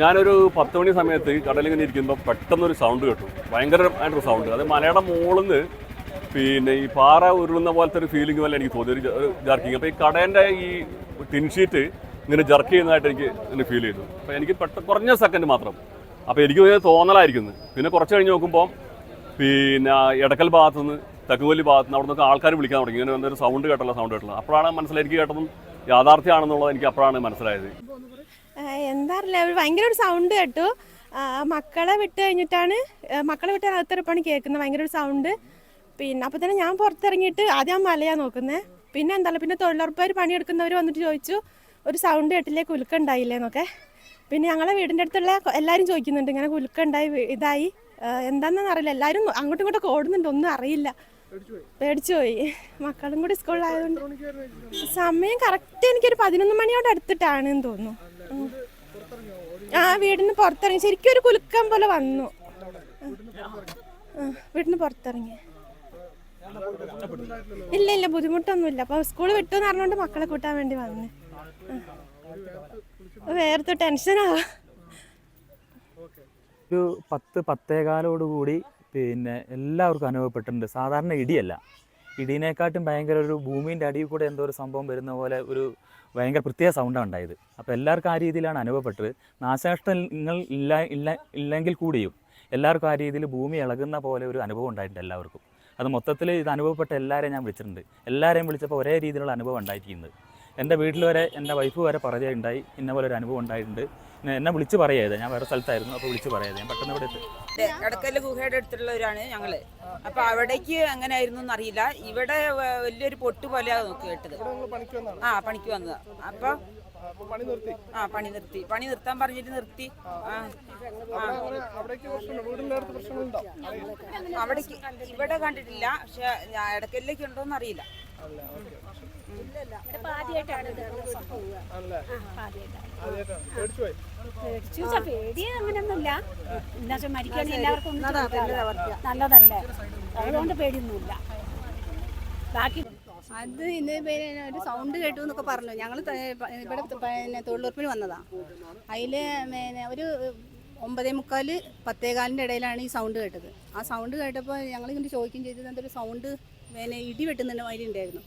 ഞാനൊരു പത്ത് മണി സമയത്ത് കടലിങ്ങനെ ഇരിക്കുമ്പോൾ പെട്ടെന്നൊരു സൗണ്ട് കേട്ടു. ഭയങ്കരമായിട്ടൊരു സൗണ്ട് അത് മലയുടെ മുകളിൽ നിന്ന് പിന്നെ ഈ പാറ ഉരുളുന്ന പോലത്തെ ഒരു ഫീലിംഗ് പോലെ എനിക്ക് തോന്നി. ഒരു ജർക്കിങ് അപ്പോൾ ഈ കടേന്റെ ഈ ടിൻഷീറ്റ് ഇങ്ങനെ ജർക്ക് ചെയ്യുന്നതായിട്ട് എനിക്ക് ഇങ്ങനെ ഫീൽ ചെയ്തു. അപ്പോൾ എനിക്ക് പെട്ട കുറഞ്ഞ സെക്കൻഡ് മാത്രം. അപ്പോൾ എനിക്ക് തോന്നലായിരിക്കുന്നു. പിന്നെ കുറച്ച് കഴിഞ്ഞ് നോക്കുമ്പോൾ പിന്നെ ഇടക്കൽ ഭാഗത്തുനിന്ന് തെക്കുകൊല്ലി ഭാഗത്ത് നിന്ന് അവിടെ നിന്നൊക്കെ ആൾക്കാർ വിളിക്കാൻ തുടങ്ങി. ഇങ്ങനെ എന്തൊരു സൗണ്ട് കേട്ടല്ലോ സൗണ്ട് കേട്ടല്ലോ. അപ്പോഴാണ് മനസ്സിലായി കേട്ടതും യാഥാർത്ഥ്യമാണെന്നുള്ളത് എനിക്ക് അപ്പോഴാണ് മനസ്സിലായത്. എന്താ അറിയില്ല ഭയങ്കര ഒരു സൗണ്ട് കേട്ടു. മക്കളെ വിട്ട് കഴിഞ്ഞിട്ടാണ് മക്കളെ വിട്ട് അകത്തിറപ്പാണ് കേൾക്കുന്നത്. ഭയങ്കര ഒരു സൗണ്ട് പിന്നെ അപ്പോൾ തന്നെ ഞാൻ പുറത്തിറങ്ങിയിട്ട് ആദ്യം മലയാ മലയാണ് നോക്കുന്നത് പിന്നെ എന്താ പിന്നെ തൊഴിലുറപ്പുകാർ പണിയെടുക്കുന്നവർ വന്നിട്ട് ചോദിച്ചു ഒരു സൗണ്ട് കേട്ടില്ലേ? കുലുക്കുണ്ടായില്ലേ എന്നൊക്കെ. പിന്നെ ഞങ്ങളെ വീടിന്റെ അടുത്തുള്ള എല്ലാവരും ചോദിക്കുന്നുണ്ട് ഇങ്ങനെ കുലുക്കുണ്ടായി ഇതായി? എന്താണെന്നറിയില്ല. എല്ലാവരും അങ്ങോട്ടും ഇങ്ങോട്ടും ഓടുന്നുണ്ട് ഒന്നും അറിയില്ല. പേടിച്ചു പോയി മക്കളും കൂടി സ്കൂളിലായതുകൊണ്ട് സമയം കറക്റ്റ് എനിക്കൊരു പതിനൊന്ന് മണിയോട് അടുത്തിട്ടാണ് തോന്നുന്നു. ഉം. ആ വീടിന് പുറത്തിറങ്ങി. ശരിക്കും ഒരു കുലുക്കം പോലെ വന്നു. വീടിന് പുറത്തിറങ്ങി. ഇല്ല ഇല്ല ബുദ്ധിമുട്ടൊന്നുമില്ല. അപ്പൊ സ്കൂൾ വിട്ടു എന്ന് പറഞ്ഞുകൊണ്ട് മക്കളെ കൂട്ടാൻ വേണ്ടി വന്നു. വേർത്ത് ടെൻഷനാ ഒരു പത്ത് പത്തേകാലോടുകൂടി പിന്നെ എല്ലാവർക്കും അനുഭവപ്പെട്ടിട്ടുണ്ട്. സാധാരണ ഇടിയല്ല. ഇടീനെക്കാട്ടും ഭയങ്കര ഒരു ഭൂമിന്റെ അടിയിൽ കൂടെ എന്തോ ഒരു സംഭവം വരുന്ന പോലെ ഒരു ഭയങ്കര പ്രത്യേക സൗണ്ടാണ് ഉണ്ടായത്. അപ്പോൾ എല്ലാവർക്കും ആ രീതിയിലാണ് അനുഭവപ്പെട്ടത്. നാശനഷ്ടങ്ങൾ ഇല്ല ഇല്ല ഇല്ലെങ്കിൽ കൂടിയും എല്ലാവർക്കും ആ രീതിയിൽ ഭൂമി ഇളകുന്ന പോലെ ഒരു അനുഭവം ഉണ്ടായിട്ടുണ്ട് എല്ലാവർക്കും. അത് മൊത്തത്തിൽ ഇത് അനുഭവപ്പെട്ട എല്ലാവരെയും ഞാൻ വിളിച്ചിട്ടുണ്ട്. എല്ലാവരെയും വിളിച്ചപ്പോൾ ഒരേ രീതിയിലുള്ള അനുഭവം ഉണ്ടായിരിക്കുന്നത് എന്റെ വീട്ടിൽ വരെ എന്റെ വൈഫ് വരെ പറയുകയുണ്ടായി ഇന്ന പോലെ ഒരു അനുഭവം ഉണ്ടായിട്ടുണ്ട്. എന്നെ- വിളിച്ച് പറയുക ഞാൻ വേറെ സ്ഥലത്തായിരുന്നു അപ്പോൾ വിളിച്ച് പറയുക ഞാൻ പെട്ടെന്ന് ഇവിടെ എത്തി. എടക്കൽ ഗുഹയുടെ അടുത്തുള്ളവരാണ് ഞങ്ങൾ അപ്പോൾ അവിടേക്ക് എങ്ങനെ ആയിരുന്നു എന്നറിയില്ല. ഇവിടെ വലിയൊരു പൊട്ട് പോലെയാണ് നോക്കി കേട്ടത്. ആ പണിക്ക് വന്നതാ. അപ്പൊ ആ പണി നിർത്തി. പണി നിർത്താൻ പറഞ്ഞിട്ട് നിർത്തി. അവിടേക്ക് ഇവിടെ കണ്ടിട്ടില്ല. പക്ഷെ ഇടക്കലിലേക്ക് ഉണ്ടോന്ന് അറിയില്ല പേടിച്ചു. വെച്ചാ പേടി അങ്ങനെയൊന്നുമില്ല എന്താ വെച്ചാൽ മരിക്കാൻ എല്ലാവർക്കും നല്ലതല്ലേ? അതുകൊണ്ട് പേടിയൊന്നുമില്ല. ബാക്കി അത് ഇന്ന് പിന്നെ ഒരു സൗണ്ട് കേട്ടു എന്നൊക്കെ പറഞ്ഞു. ഞങ്ങൾ ഇവിടെ പിന്നെ തൊഴിലുറപ്പിന് വന്നതാ. അതിൽ പിന്നെ ഒരു ഒമ്പതേ മുക്കാൽ പത്തേകാലിന്റെ ഇടയിലാണ് ഈ സൗണ്ട് കേട്ടത്. ആ സൗണ്ട് കേട്ടപ്പോൾ ഞങ്ങൾ ഇങ്ങനെ ചോദിക്കുകയും ചെയ്തത് എന്തൊരു സൗണ്ട്? പിന്നെ ഇടി വെട്ടുന്നുണ്ട് മാതിരി ഉണ്ടായിരുന്നു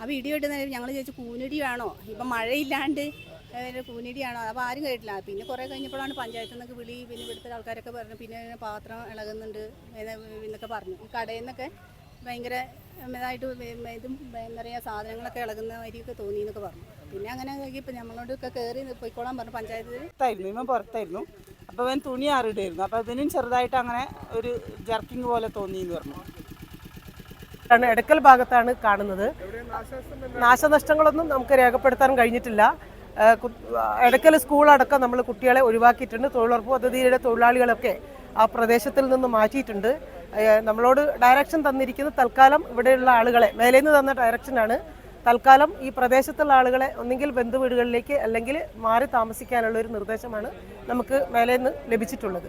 അപ്പോൾ ഇടി നേരം ഞങ്ങൾ ചോദിച്ചു കൂനിടിയാണോ ഇപ്പം മഴയില്ലാണ്ട് കൂനിടിയാണോ അപ്പോൾ ആരും കേട്ടില്ല. പിന്നെ കുറേ കഴിഞ്ഞപ്പോഴാണ് പഞ്ചായത്തിൽ നിന്നൊക്കെ വിളി പിന്നെ ഇവിടുത്തെ ആൾക്കാരൊക്കെ പറഞ്ഞു പിന്നെ പാത്രം ഇളകുന്നുണ്ട് എന്നൊക്കെ പറഞ്ഞു. ഈ കടയിൽ നിന്നൊക്കെ ഭയങ്കര ഇതായിട്ട് ഇതും എന്താ പറയുക സാധനങ്ങളൊക്കെ ഇളകുന്ന മാതിരിയൊക്കെ തോന്നി എന്നൊക്കെ പറഞ്ഞു. പിന്നെ അങ്ങനെ ഇപ്പം നമ്മളോടൊക്കെ കയറി പോയിക്കോളാൻ പറഞ്ഞു പഞ്ചായത്തിൽ പുറത്തായിരുന്നു ഇവൻ പുറത്തായിരുന്നു. അപ്പൊ അവൻ തുണി ആറിടായിരുന്നു. അപ്പോൾ അതിനും ചെറുതായിട്ട് അങ്ങനെ ഒരു ജർക്കിങ് പോലെ തോന്നി എന്ന് പറഞ്ഞു. ആണ് എടക്കൽ ഭാഗത്താണ് കാണുന്നത്. നാശനഷ്ടങ്ങളൊന്നും നമുക്ക് രേഖപ്പെടുത്താൻ കഴിഞ്ഞിട്ടില്ല. എടക്കൽ സ്കൂൾ അടക്കം നമ്മൾ കുട്ടികളെ ഒഴിവാക്കിയിട്ടുണ്ട്. തൊഴിലുറപ്പ് പദ്ധതിയുടെ തൊഴിലാളികളൊക്കെ ആ പ്രദേശത്തിൽ നിന്ന് മാറ്റിയിട്ടുണ്ട്. നമ്മളോട് ഡയറക്ഷൻ തന്നിരിക്കുന്ന തൽക്കാലം ഇവിടെയുള്ള ആളുകളെ മേലെ നിന്ന് തന്ന ഡയറക്ഷനാണ് തൽക്കാലം ഈ പ്രദേശത്തുള്ള ആളുകളെ ഒന്നെങ്കിൽ ബന്ധുവീടുകളിലേക്ക് അല്ലെങ്കിൽ മാറി താമസിക്കാനുള്ള ഒരു നിർദ്ദേശമാണ് നമുക്ക് മേലെ നിന്ന് ലഭിച്ചിട്ടുള്ളത്.